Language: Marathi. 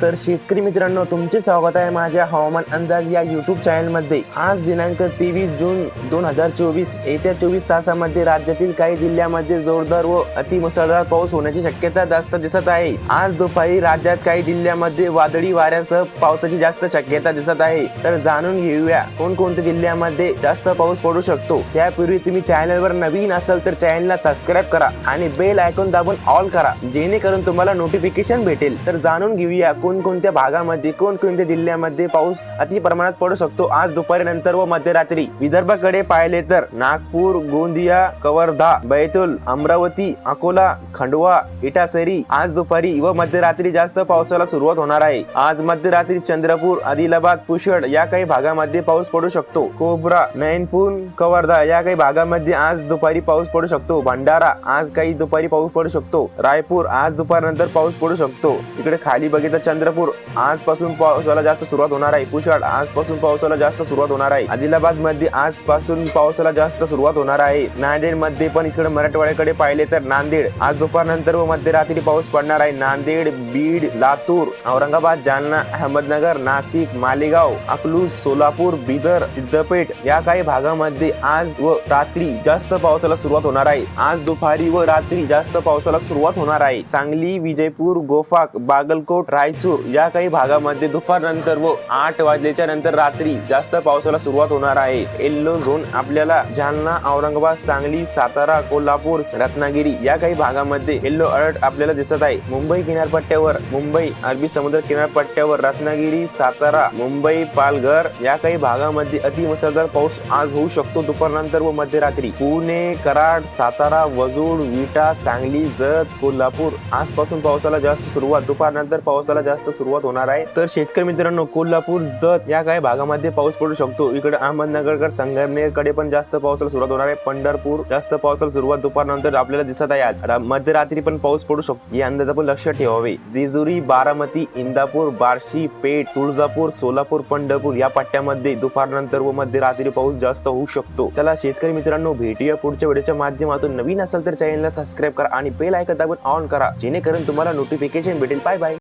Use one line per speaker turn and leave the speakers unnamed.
तर शेतकरी मित्रांनो तुमचे स्वागत आहे माझ्या हवामान अंदाज या युट्यूब चॅनलमध्ये. आज दिनांक तेवीस जून दोन हजार चोवीस. येत्या चोवीस तासामध्ये राज्यातील काही जिल्ह्यामध्ये जोरदार व अतिमुसळधार पाऊस होण्याची शक्यता जास्त दिसत आहे. आज दुपारी राज्यात काही जिल्ह्यामध्ये वादळी वाऱ्यासह पावसाची जास्त शक्यता दिसत आहे. तर जाणून घेऊया कोणकोणत्या जिल्ह्यामध्ये जास्त पाऊस पडू शकतो? त्यापूर्वी तुम्ही चॅनलवर नवीन असाल तर चॅनलला सबस्क्राईब करा आणि बेल आयकॉन दाबून ऑल करा जेणेकरून तुम्हाला नोटिफिकेशन भेटेल. तर जाणून घेऊया कोणकोणत्या भागामध्ये कोणकोणत्या जिल्ह्यामध्ये पाऊस अति प्रमाणात पडू शकतो? आज दुपारी नंतर व मध्यरात्री विदर्भाकडे पाहिले तर नागपूर गोंदिया कवर्धा बैतूल अमरावती अकोला खंडवा इटासरी आज दुपारी व मध्यरात्री जास्त पावसाला सुरुवात होणार आहे. आज मध्यरात्री चंद्रपूर आदिलाबाद पुषड या काही भागामध्ये पाऊस पडू शकतो. कोबरा नयनपूर कवर्धा या काही भागामध्ये आज दुपारी पाऊस पडू शकतो. भंडारा आज काही दुपारी पाऊस पडू शकतो. रायपूर आज दुपारनंतर पाऊस पडू शकतो. इकडे खाली बघितलं चंद्रपूर. आजपासून पावसाला जास्त सुरुवात होणार आहे. कुशाळ आजपासून पावसाला जास्त सुरुवात होणार आहे. आदिलाबादमध्ये आजपासून पावसाला जास्त सुरुवात होणार आहे. नांदेडमध्ये पण इकडे मराठवाड्याकडे पाहिले तर नांदेड. आज दुपारनंतर व मध्यरात्री पाऊस पडणार आहे. नांदेड बीड लातूर औरंगाबाद जालना अहमदनगर नाशिक मालेगाव अकलूज सोलापूर बिदर सिद्धपेठ या काही भागामध्ये आज व रात्री जास्त पावसाला सुरुवात होणार आहे. आज दुपारी व रात्री जास्त पावसाला सुरुवात होणार आहे. सांगली विजयपूर गोफाक बागलकोट रायचूर या काही भागामध्ये दुपारनंतर व आठ वाजल्याच्या नंतर रात्री जास्त पावसाला सुरुवात होणार आहे. येल्लो झोन आपल्याला जालना औरंगाबाद सांगली सातारा कोल्हापूर रत्नागिरी या काही भागामध्ये येल्लो अलर्ट आपल्याला दिसत आहे. मुंबई किनारपट्ट्यावर मुंबई अरबी समुद्र किनारपट्ट्यावर रत्नागिरी सातारा मुंबई पालघर या काही भागामध्ये अतिमुसळधार पाऊस आज होऊ शकतो दुपारनंतर व मध्यरात्री. पुणे कराड सातारा वजूड विटा सांगली जत कोल्हापूर आजपासून पावसाला जास्त सुरुवात दुपारनंतर पावसाला जास्त जास्त सुरुवात होणार आहे. तर शेतकरी मित्रांनो कोल्हापूर जत या काही भागामध्ये पाऊस पडू शकतो. इकडे अहमदनगरकर संगमनेरकडे पण जास्त पावसाला सुरुवात होणार आहे. पंढरपूर जास्त पावसाला सुरुवात दुपारनंतर आपल्याला दिसत आहे आज. मध्यरात्री पण पाऊस पडू शकतो. या अंदाज आपण लक्ष ठेवावे. जेजुरी बारामती इंदापूर बार्शी पेठ तुळजापूर सोलापूर पंढरपूर या पट्ट्यामध्ये दुपारनंतर व मध्यरात्री पाऊस जास्त होऊ शकतो. चला शेतकरी मित्रांनो भेटूया पुढच्या व्हिडिओच्या माध्यमातून. नवीन असेल तर चॅनलला सबस्क्राईब करा आणि बेल ऐकत दाबून ऑन करा. जेणेकरून तुम्हाला नोटिफिकेशन भेटेल. Bye bye